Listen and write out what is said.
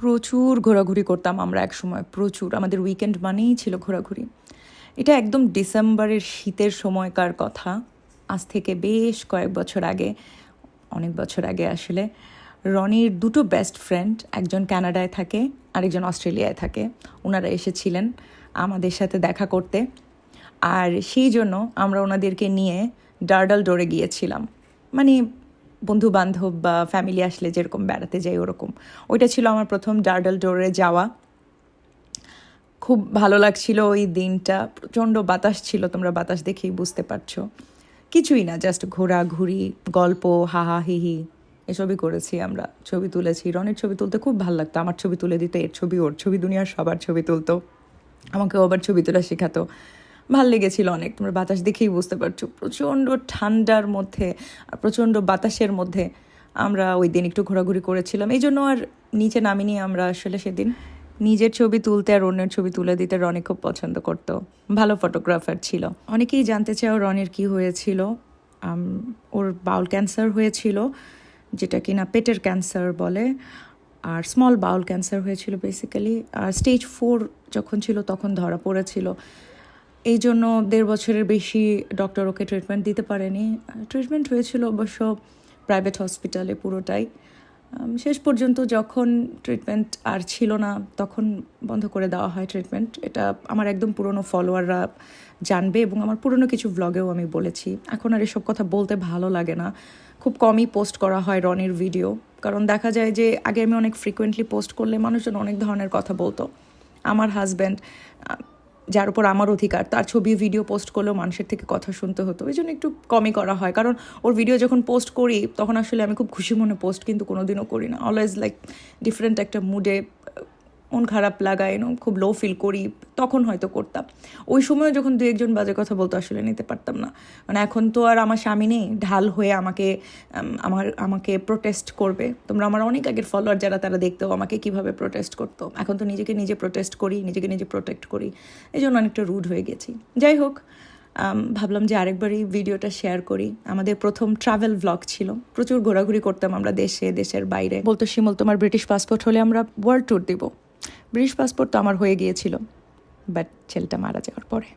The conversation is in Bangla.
প্রচুর ঘোরাঘুরি করতাম আমরা এক সময়, প্রচুর। আমাদের উইকেন্ড মানেই ছিল ঘোরাঘুরি। এটা একদম ডিসেম্বরের শীতের সময়কার কথা। আজ থেকে বেশ কয়েক বছর আগে, অনেক বছর আগে আসলে, রনির দুটো বেস্ট ফ্রেন্ড একজন কানাডায় থাকে, আরেকজন অস্ট্রেলিয়ায় থাকে। ওনারা এসেছিলেন আমাদের সাথে দেখা করতে। আর সেই জন্য আমরা ওনাদেরকে নিয়ে ডার্ডাল ডোরে গিয়েছিলাম। মানে বন্ধু বান্ধব বা ফ্যামিলি আসলে যেরকম বেড়াতে যাই ওরকম। ওইটা ছিল আমার প্রথম ডার্ডাল ডোরে যাওয়া। খুব ভালো লাগছিল ওই দিনটা। প্রচণ্ড বাতাস ছিল, তোমরা বাতাস দেখেই বুঝতে পারছ। কিছুই না জাস্ট ঘোরাঘুরি, গল্প, হাহা হিহি এসবই করেছি আমরা। ছবি তুলেছি। রনের ছবি তুলতে খুব ভালো লাগতো। আমার ছবি তুলে দিতে, এর ছবি ওর। ছবি দুনিয়ার সবার ছবি তুলতো। আমাকে আবার ছবি তোলা শেখাতো। ভালো লেগেছিল অনেক, তোমরা বাতাস দেখেই বুঝতে পারছ। প্রচণ্ড ঠান্ডার মধ্যে, আর প্রচণ্ড বাতাসের মধ্যে আমরা ওই দিন একটু ঘোরাঘুরি করেছিলাম। এই জন্য আর নিচে নামিনি আমরা আসলে সেদিন। নিজের ছবি তুলতে আর অন্যের ছবি তুলে দিতে রনি খুব পছন্দ করতো। ভালো ফটোগ্রাফার ছিল। অনেকেই জানতে চাও রনির কি হয়েছিল। ওর বাউল ক্যান্সার হয়েছিল, যেটা কিনা পেটের ক্যান্সার বলে, আর স্মল বাউল ক্যান্সার হয়েছিল বেসিক্যালি আর স্টেজ ফোর যখন ছিল তখন ধরা পড়েছিল। এই জন্য দেড় বছরের বেশি ডক্টর ওকে ট্রিটমেন্ট দিতে পারেনি। ট্রিটমেন্ট হয়েছিল অবশ্য প্রাইভেট হসপিটালে পুরোটাই। শেষ পর্যন্ত যখন ট্রিটমেন্ট আর ছিল না, তখন বন্ধ করে দেওয়া হয় ট্রিটমেন্ট এটা আমার একদম পুরনো ফলোয়াররা জানবে এবং আমার পুরনো কিছু ব্লগেও আমি বলেছি। এখন আর এসব কথা বলতে ভালো লাগে না। খুব কমই পোস্ট করা হয় রনির ভিডিও কারণ দেখা যায় যে, আগে আমি অনেক ফ্রিকোয়েন্টলি পোস্ট করলে মানুষজন অনেক ধরনের কথা বলতো। আমার হাজব্যান্ড যার উপর আমার অধিকার, তার ছবি ভিডিও পোস্ট করলেও মানুষের থেকে কথা শুনতে হতো। ওই জন্য একটু কমই করা হয়। কারণ ওর ভিডিও যখন পোস্ট করি, তখন আসলে আমি খুব খুশি মনে পোস্ট কিন্তু কোনোদিনও করি না। অলওয়েজ লাইক ডিফারেন্ট একটা মুডে মন খারাপ লাগায় এনো খুব লো ফিল করি, তখন হয়তো করতাম। ওই সময় যখন দু একজন বাজে কথা বলতো, আসলে নিতে পারতাম না। মানে এখন তো আর আমার স্বামী নেই, ঢাল হয়ে আমাকে আমার, আমাকে প্রোটেস্ট করবে। তোমরা আমার অনেক আগের ফলোয়ার যারা, তারা দেখতো আমাকে কীভাবে প্রোটেস্ট করতো। এখন তো নিজেকে নিজে প্রোটেস্ট করি, নিজেকে নিজে প্রোটেক্ট করি। এই জন্য অনেকটা রুড হয়ে গেছি। যাই হোক ভাবলাম যে আরেকবারই ভিডিওটা শেয়ার করি। আমাদের প্রথম ট্রাভেল ব্লগ ছিল। প্রচুর ঘোরাঘুরি করতাম আমরা দেশে, দেশের বাইরে। বলতো, শিমল, তোমার ব্রিটিশ পাসপোর্ট হলে আমরা ওয়ার্ল্ড ট্যুর দিব। ব্রিটিশ পাসপোর্ট তো আমার হয়ে গিয়েছিল বাট ছেলেটা মারা যাওয়ার পরে।